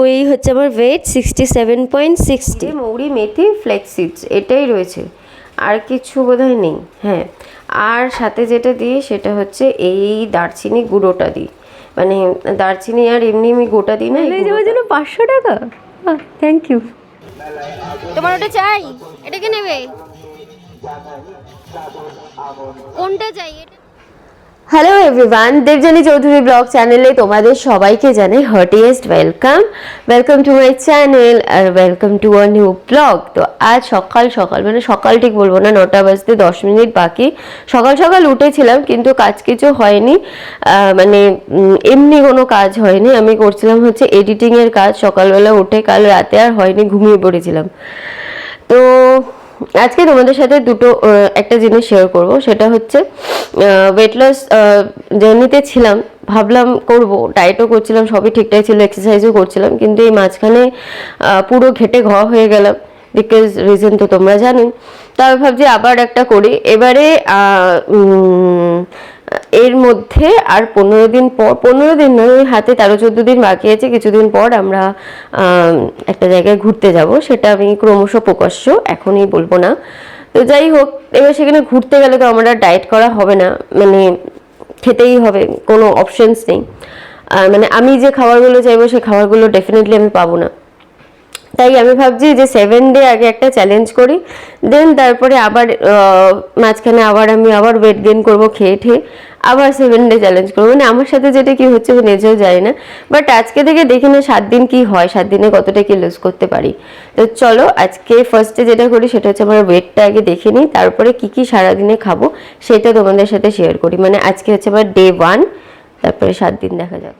ওই হচ্ছে আমার weight sixty seven point sixty মৌরি মেথি ফ্লেক্সিডস এটাই রয়েছে। আর কিছু বোধহয় নেই হ্যাঁ। আর সাথে যেটা দিই সেটা হচ্ছে এই দারচিনি গুঁড়োটা দিই। মানে দারচিনি আর এমনি আমি গোটা দিই না এই যাওয়ার জন্য পাঁচশো টাকা? থ্যাংক ইউ তোমার ওটা চাই? এটা কি নেবে? কোনটা চাই? এটা hello everyone Debjani Chowdhury blog চ্যানেলে তোমাদের সবাইকে জানাই heartiest welcome welcome to my channel R welcome to a new blog তো আজ সকাল সকাল মানে সকাল ঠিক বলব না নটা বাজতে দশ মিনিট বাকি সকাল সকাল উঠেছিলাম কিন্তু কাজ কিছু হয়নি মানে এমনি কোনো কাজ হয়নি আমি করছিলাম হচ্ছে এডিটিংয়ের কাজ সকালবেলা উঠে কাল রাতে আর হয়নি ঘুমিয়ে পড়েছিলাম আজকে তোমাদের সাথে দুটো একটা জিনিস শেয়ার করব। সেটা হচ্ছে ওয়েট লস জার্নিতে ছিলাম, ভাবলাম করব ডায়েটও করছিলাম, সবই ঠিকঠাক ছিল এক্সারসাইজও করছিলাম, কিন্তু এই মাঝখানে পুরো ঘেটে ঘ হয়ে গেলাম বিকজ রিজন তো তোমরা জানোই। তবে ভাবছি আবার একটা করি। এবারে এর মধ্যে আর পনেরো দিন পর, পনেরো দিন নয় হাতে তেরো চোদ্দ দিন বাকি আছে, কিছুদিন পর আমরা একটা জায়গায় ঘুরতে যাব, সেটা আমি ক্রমশ প্রকাশ্য এখনই বলব না। তো যাই হোক, এবার সেখানে ঘুরতে গেলে তো আমার ডায়েট করা হবে না মানে খেতেই হবে, কোনো অপশনস নেই। মানে আমি যে খাবারগুলো চাইব সেই খাবারগুলো ডেফিনেটলি আমি পাবো না। তাই আমি ভাবছি যে সেভেন ডে আগে একটা চ্যালেঞ্জ করি দেন তারপরে আবার মাঝখানে আবার আমি আবার ওয়েট গেইন করব খেয়ে ঠেয়ে, আবার সেভেন ডে চ্যালেঞ্জ করব। মানে আমার সাথে যেটা কি হচ্ছে আমি নিজেও জানি না বাট আজকে থেকে দেখি না সাত দিন কি হয়, সাত দিনে কতটা কি লুজ করতে পারি। তো চলো আজকে ফার্স্টে যেটা করি সেটা হচ্ছে আমার ওয়েটটা আগে দেখে নিই, তারপরে কি কি সারাদিনে খাব সেটা তোমাদের সাথে শেয়ার করি। মানে আজকে হচ্ছে আমার ডে ওয়ান তারপরে সাত দিন দেখা যাক।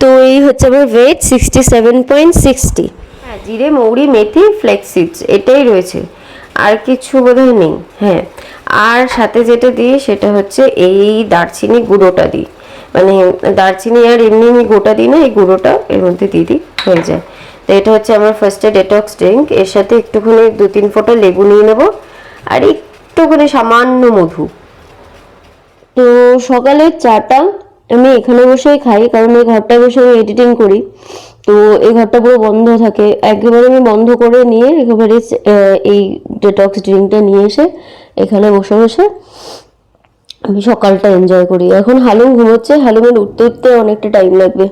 তো এই হচ্ছে আমার weight sixty seven point sixty হ্যাঁ জিরে, মৌরি, মেথি ফ্লেক্সিডস এটাই রয়েছে। আর কিছু বোধহয় নেই হ্যাঁ। আর সাথে যেটা দিই, সেটা হচ্ছে এই দারচিনি গুঁড়োটা দিই। মানে দারচিনি আর এমনি আমি গোটা দিই না, এই গুঁড়োটা এর মধ্যে দিয়ে দিই, হয়ে যায়। তো এটা হচ্ছে আমার ফার্স্টে ডেটক্স ড্রিঙ্ক এর সাথে একটুখানি দু তিন ফোঁটা লেবু নিয়ে নেব, আর একটুখানি সামান্য মধু। তো সকালের চাটা আমি এখানে বসেই খাই, কারণ এই ঘরটায় বসে আমি এডিটিং করি। তো এই ঘরটা পুরো বন্ধ থাকে। একেবারে আমি বন্ধ করে নিয়ে একেবারে এই ডেটক্স ড্রিঙ্কটা নিয়ে এসে এখানে বসে বসে আমি সকালটা এনজয় করি। এখন হালুম ঘুমোচ্ছে, হালুমের উঠতে উঠতে অনেকটা টাইম লাগবে।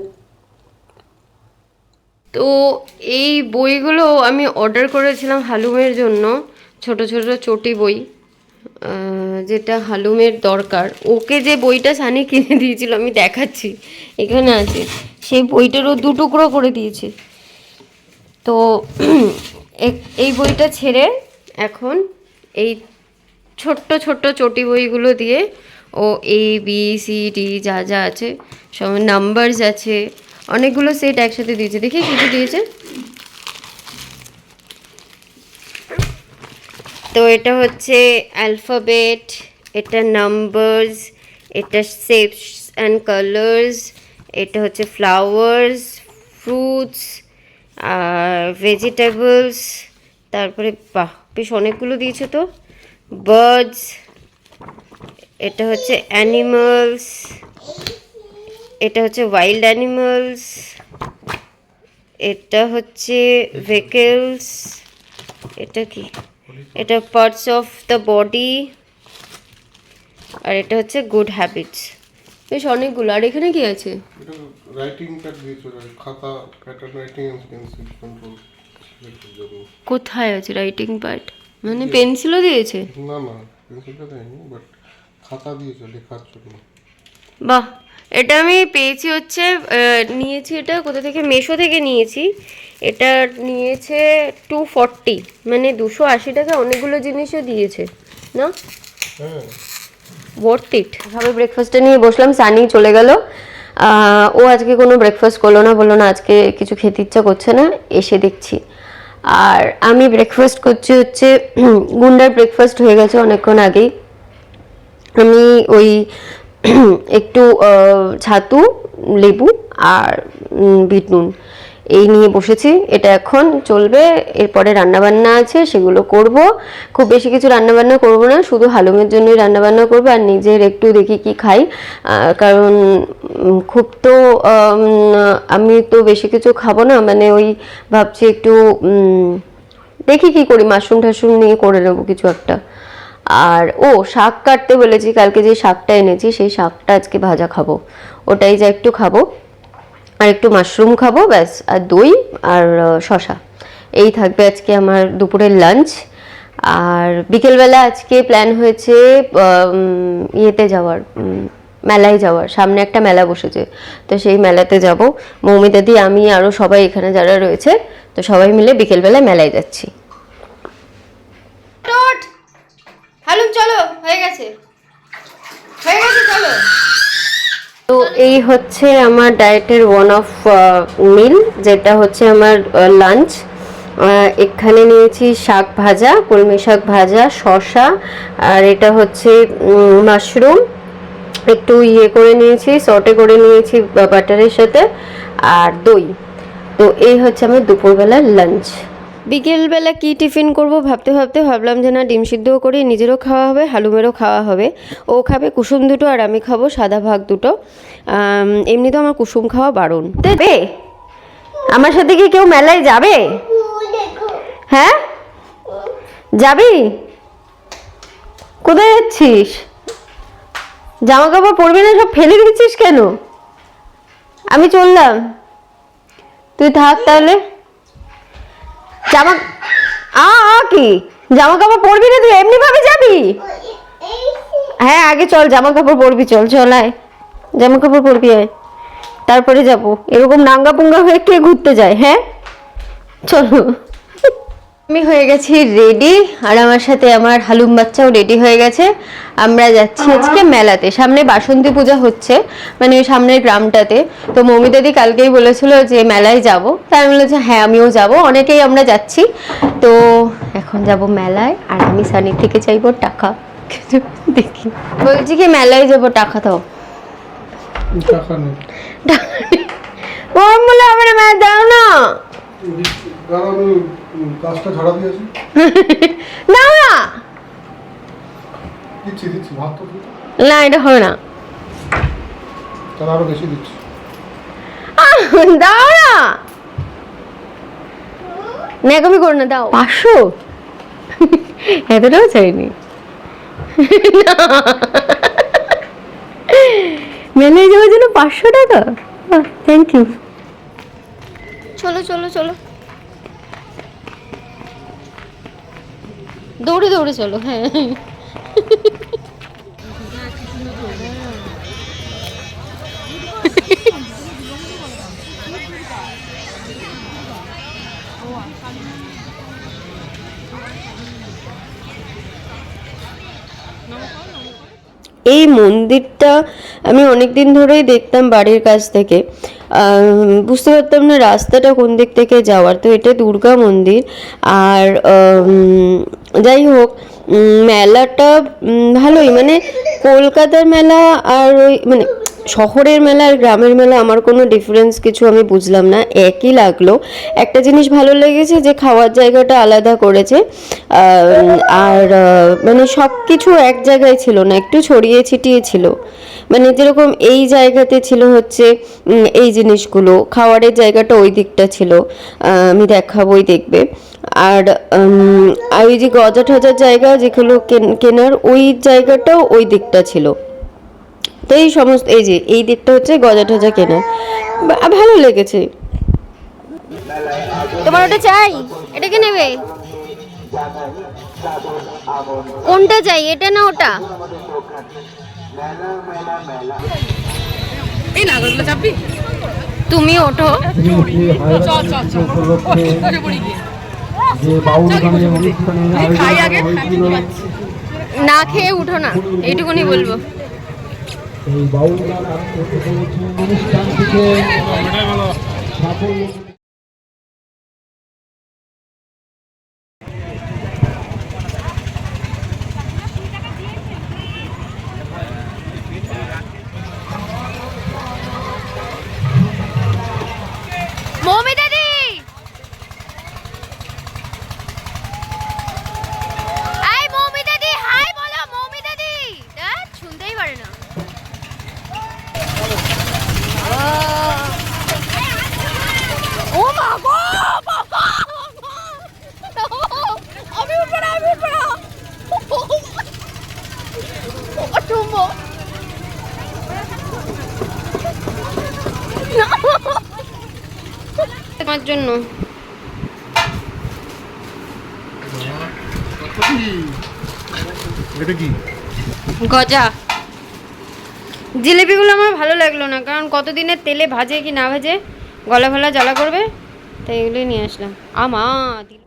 তো এই বইগুলো আমি অর্ডার করেছিলাম হালুমের জন্য, ছোট ছোট চটি বই। যেটা হালুমের দরকার। ওকে যে বইটা সানি কিনে দিয়েছিল, আমি দেখাচ্ছি। এখানে আছে। সেই বইটারও দু টুকরো করে দিয়েছে। তো এই বইটা ছেড়ে এখন এই ছোট্ট ছোট্ট চটি বইগুলো দিয়ে ও এ বি সি ডি যা যা আছে, সব নাম্বারস আছে, অনেকগুলো সেট একসাথে দিয়েছে। দেখি কী কী দিয়েছে। তো এটা হচ্ছে অ্যালফাবেট এটা নাম্বারস এটা শেপস অ্যান্ড কালার্স এটা হচ্ছে ফ্লাওয়ার্স ফ্রুটস আর ভেজিটেবলস তারপরে বাহ, বেশ অনেকগুলো দিয়েছে তো। বার্ডস এটা হচ্ছে অ্যানিমালস এটা হচ্ছে ওয়াইল্ড অ্যানিমালস এটা হচ্ছে ভেহিকেলস এটা কি? এটা পার্টস অফ দ্য বডি আর এটা হচ্ছে গুড হ্যাবিটস বেশ অনেকগুলো। আর এখানে কি আছে? রাইটিং প্যাড দিয়েছে খাতা pattern writing and pencil control কোথায় আছে রাইটিং প্যাড মানে পেন্সিলও দিয়েছে? না না পেন্সিলটা দেয়নি বাট খাতা দিয়েছে লেখার জন্য। বাহ! এটা আমি পেয়েছি হচ্ছে নিয়েছি এটা কোথা থেকে? মেশো থেকে নিয়েছি। এটা নিয়েছে টু ফর্টি মানে দুশো আশি টাকা অনেকগুলো জিনিসও দিয়েছে না? হ্যাঁ ওয়ার্থ ইট ভাবে ব্রেকফাস্টে নিয়ে বসলাম সানি চলে গেল। ও আজকে কোনো ব্রেকফাস্ট করল না বলল না আজকে কিছু খেতে ইচ্ছা করছে না এসে দেখছি। আর আমি ব্রেকফাস্ট করছি হচ্ছে গুন্ডার ব্রেকফাস্ট হয়ে গেছে অনেকক্ষণ আগেই। আমি ওই একটু ছাতু লেবু আর বিট নুন। এই নিয়ে বসেছি, এটা এখন চলবে, এরপরে রান্নাবান্না আছে, সেগুলো করব। খুব বেশি কিছু রান্নাবান্না করব না, শুধু হালুমের জন্যই রান্নাবান্না করব আর নিজের একটু দেখি কি খাই। কারণ খুব তো আমি তো বেশি কিছু খাব না মানে ওই ভাবছি একটু দেখি কি করি, মাশরুম টাশরুম নিয়ে করে নেব কিছু একটা। আর, ও, শাক কাটতে বলেছি, কালকে যে শাকটা এনেছি, সেই শাকটা আজকে ভাজা খাব। ওটাই যা একটু খাব। আর একটু মাশরুম খাব, ব্যাস, আর দই আর শশা এই থাকবে আজকে আমার দুপুরের লাঞ্চ আর বিকেলবেলা আজকে প্ল্যান হয়েছে ইয়েতে যাওয়ার মেলায় যাওয়ার। সামনে একটা মেলা বসেছে, তো সেই মেলাতে যাব। মৌমিতাদি আমি আরও সবাই এখানে যারা রয়েছে, তো সবাই মিলে বিকেলবেলায় মেলায় যাচ্ছি টোট হালুম চলো হয়ে গেছে হয়ে গেছে চলো তো এই হচ্ছে আমার ডায়েটের ওয়ান অফ মিল যেটা হচ্ছে আমার লাঞ্চ এখানে নিয়েছি শাক ভাজা, কলমি শাক ভাজা, শসা, আর এটা হচ্ছে মাশরুম একটু ইয়ে করে নিয়েছি সটে করে নিয়েছি বাটারের সাথে, আর দই। তো এই হচ্ছে আমার দুপুরবেলার লাঞ্চ বিকেলবেলা কি টিফিন করব ভাবতে ভাবতে ভাবলাম যে না, ডিম সিদ্ধও করি, নিজেরও খাওয়া হবে, হালুমেরও খাওয়া হবে। ও খাবে কুসুম দুটো আর আমি খাব সাদা ভাগ দুটো। এমনি তো আমার কুসুম খাওয়া বারণ। দেবে আমার সাথে কি কেউ মেলায় যাবে? হ্যাঁ? যাবি? কোথায় যাচ্ছিস? জামা কাপড় পরবি না, সব ফেলে দিচ্ছিস কেন? আমি চললাম। তুই থাক তাহলে। জামা আ কি? জামা কাপড় পরবি না তুই? এমনি ভাবে যাবি? হ্যাঁ আগে চল জামা কাপড় পরবি, চল চল, আয়। জামা কাপড় পরবি, আয়। তারপরে যাব। এরকম নাঙ্গা পুঙ্গা হয়ে কে ঘুরতে যায় হ্যাঁ? চলো। আমি হয়ে গেছি রেডি আর আমার সাথে আমার হালুম বাচ্চাও রেডি হয়ে গেছে। আমরা যাচ্ছি আজকে মেলাতে। সামনে বাসন্তী পূজা হচ্ছে মানে ওই সামনের গ্রামটাতে। তো মৌমিতাদি কালকেই বলেছিল যে মেলায় যাব। তাই আমি বলেছি হ্যাঁ আমিও যাব। অনেকেই আমরা যাচ্ছি। তো এখন যাব মেলায় আর আমি সানির থেকে চাইব টাকা। দেখি। বলছি কি মেলায় যাব টাকা দাও। টাকা বলে আমার মেলা দাও না। কাজটা ঝাড়া দিয়েছি। দাও না। দিচ্ছি দিচ্ছি ভাত তো না এটা হবে না। তাহলে আরও বেশি দিচ্ছি। দাও না। ন্যাকামি করো না দাও। পাঁচশো? এতটাও চাইনি মেলায় যাওয়ার জন্য পাঁচশো টাকা? থ্যাংক ইউ চলো চলো চলো। দৌড়ে দৌড়ে চলো হ্যাঁ। এই মন্দিরটা আমি অনেক দিন ধরেই দেখতাম বাড়ির কাছ থেকে। বুঝতে পারতাম না রাস্তাটা কোন দিক থেকে যাওয়ার। তো এটা দুর্গা মন্দির। আর যাই হোক মেলাটা ভালোই। মানে কলকাতার মেলা আর ওই মানে শহরের মেলা আর গ্রামের মেলা আমার কোনো ডিফারেন্স কিছু আমি বুঝলাম না, একই লাগল। একটা জিনিস ভালো লেগেছে যে খাওয়ার জায়গাটা আলাদা করেছে আর মানে সব কিছু এক জায়গায় ছিল না, একটু ছড়িয়ে ছিটিয়ে ছিল। মানে যেরকম এই জায়গাতে ছিল হচ্ছে এই জিনিসগুলো, খাওয়ারের জায়গাটা ওই দিকটা ছিল আমি দেখাবোই দেখবে। আর ওই যে গজা টজার জায়গা যেগুলো কেন- কেনার ওই জায়গাটাও ওই দিকটা ছিল। তো এই সমস্ত এই যে এই দিকটা হচ্ছে গজা টজা কেনার বা- ভালো লেগেছে। তোমার ওটা চাই? এটা কে নেবে? কোনটা চাই? এটা না ওটা? এই নাগরগুলো চাপবি? তুমি ওঠো। না খেয়ে উঠো না। এইটুকুনি বলব। এই বাউল গান অনুষ্ঠানটিকে সাফল্য মৌমিতা দি তোমার জন্য এটা কি? গজা। জিলিপিগুলো আমার ভালো লাগল না, কারণ কতদিনের তেলে ভাজে কি না ভাজে, গলা ফলা জ্বালা করবে, তাই এগুলোই নিয়ে আসলাম। আমা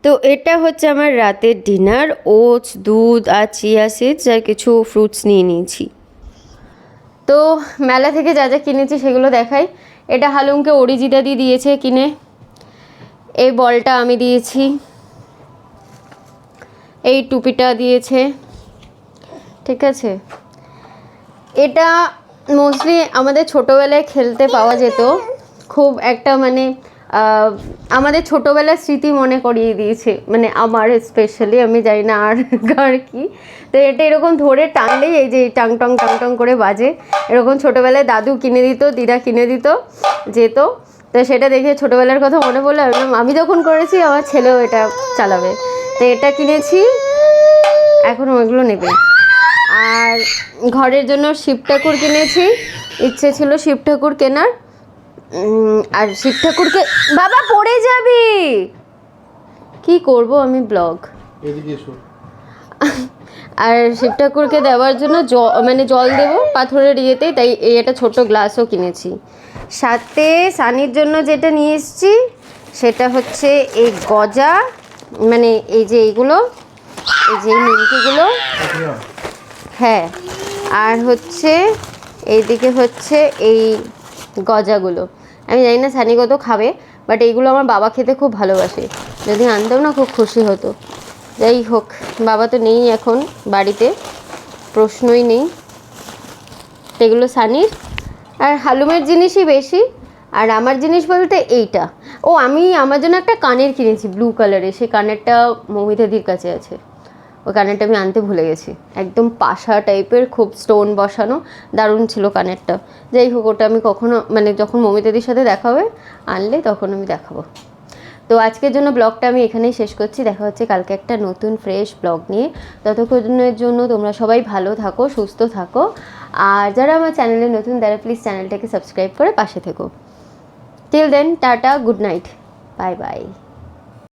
তো এটা হচ্ছে আমার রাতের ডিনার, ওটস, দুধ আর চিয়া সিডস আর কিছু ফ্রুটস নিয়ে নিয়েছি। তো মেলা থেকে যা যা কিনেছি সেগুলো দেখাই। এটা হালুমকে অরিজিতা দি দিয়েছে কিনে। এই বলটা আমি দিয়েছি। এই টুপিটা দিয়েছে। ঠিক আছে? এটা মোস্টলি আমাদের ছোটোবেলায় খেলতে পাওয়া যেত। খুব একটা মানে আমাদের ছোটোবেলার স্মৃতি মনে করিয়ে দিয়েছে। মানে আমার স্পেশালি আমি জানি না আর কার কি। তো এটা এরকম ধরে টানলেই এই যে টাং টং টাং টং করে বাজে। এরকম ছোটোবেলায় দাদু কিনে দিত, দিদা কিনে দিত, যেত। তো সেটা দেখে ছোটোবেলার কথা মনে পড়ল আমি যখন করেছি, আমার ছেলেও এটা চালাবে। তো এটা কিনেছি, এখন ওইগুলো নেবে। আর ঘরের জন্য শিব ঠাকুর কিনেছি। ইচ্ছে ছিল শিব ঠাকুর কেনার। আর শিব ঠাকুরকে বাবা পড়ে যাবি! কি করব আমি ব্লগ? আর শিব ঠাকুরকে দেওয়ার জন্য জ মানে জল দেবো পাথরের ইয়েতে তাই এই একটা ছোট গ্লাসও কিনেছি। সাথে সানির জন্য যেটা নিয়ে এসেছি সেটা হচ্ছে এই গজা মানে এই যে এইগুলো এই যে এই নিমকিগুলো হ্যাঁ আর হচ্ছে এইদিকে হচ্ছে এই গজাগুলো। আমি জানি না সানি কত খাবে বাট এইগুলো আমার বাবা খেতে খুব ভালোবাসে। যদি আনতাম না খুব খুশি হতো। যাই হোক, বাবা তো নেই এখন বাড়িতে, প্রশ্নই নেই। এগুলো সানির। আর হালুমের জিনিসই বেশি, আর আমার জিনিস বলতে এইটা। ও, আমি আমার জন্য একটা কানের কিনেছি ব্লু কালারের সেই কানেরটা মৌমিতাদির কাছে আছে। ওই কানেরটা আমি আনতে ভুলে গেছি। একদম পাশা টাইপের, খুব স্টোন বসানো, দারুণ ছিল কানেরটা। যাই হোক, ওটা আমি কখনো মানে যখন মমিতাদির সাথে দেখা হবে, আনলে তখন আমি দেখাবো। তো আজকের জন্য ব্লগটা আমি এখানেই শেষ করছি। দেখা হচ্ছে কালকে একটা নতুন ফ্রেশ ব্লগ নিয়ে। ততক্ষণের জন্য তোমরা সবাই ভালো থাকো, সুস্থ থাকো। আর যারা আমার চ্যানেলে নতুন, তারা প্লিজ চ্যানেলটাকে সাবস্ক্রাইব করে পাশে থেকো। Till then tata good night bye bye